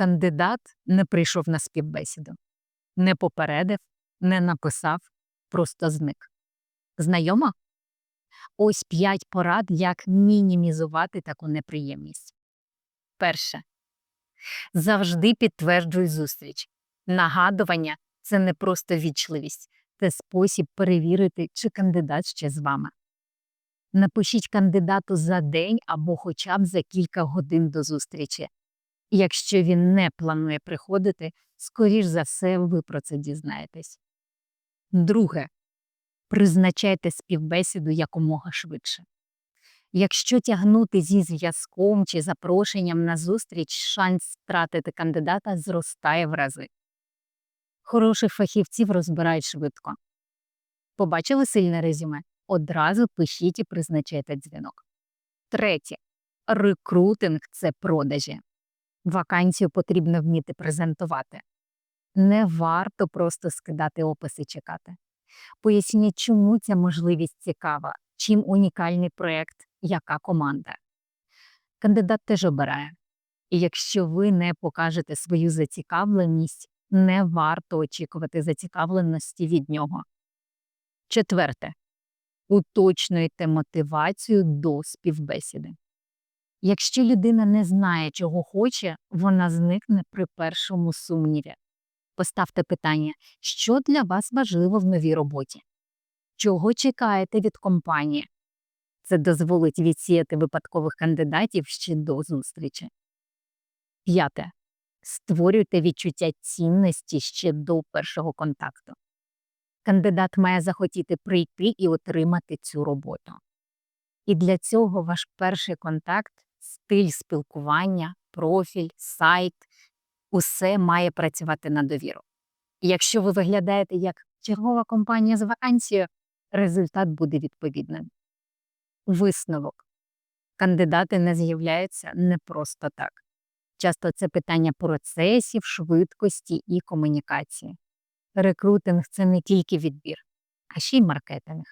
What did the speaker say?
Кандидат не прийшов на співбесіду, не попередив, не написав, просто зник. Знайома? Ось п'ять порад, як мінімізувати таку неприємність. Перше. Завжди підтверджуй зустріч. Нагадування це не просто вічливість, це спосіб перевірити, чи кандидат ще з вами. Напишіть кандидату за день або хоча б за кілька годин до зустрічі. Якщо він не планує приходити, скоріш за все, ви про це дізнаєтесь. Друге. Призначайте співбесіду якомога швидше. Якщо тягнути зі зв'язком чи запрошенням на зустріч, шанс втратити кандидата зростає в рази. Хороших фахівців розбирають швидко. Побачили сильне резюме? Одразу пишіть і призначайте дзвінок. Третє. Рекрутинг це продажі. Вакансію потрібно вміти презентувати. Не варто просто скидати опис і чекати. Поясніть, чому ця можливість цікава, чим унікальний проєкт, яка команда. Кандидат теж обирає. І якщо ви не покажете свою зацікавленість, не варто очікувати зацікавленості від нього. Четверте. Уточнюйте мотивацію до співбесіди. Якщо людина не знає, чого хоче, вона зникне при першому сумніві. Поставте питання, що для вас важливо в новій роботі? Чого чекаєте від компанії? Це дозволить відсіяти випадкових кандидатів ще до зустрічі. П'яте. Створюйте відчуття цінності ще до першого контакту. Кандидат має захотіти прийти і отримати цю роботу. І для цього ваш перший контакт, стиль спілкування, профіль, сайт усе має працювати на довіру. І якщо ви виглядаєте як чергова компанія з вакансією, результат буде відповідним. Висновок. Кандидати не з'являються не просто так. Часто це питання процесів, швидкості і комунікації. Рекрутинг це не тільки відбір, а ще й маркетинг.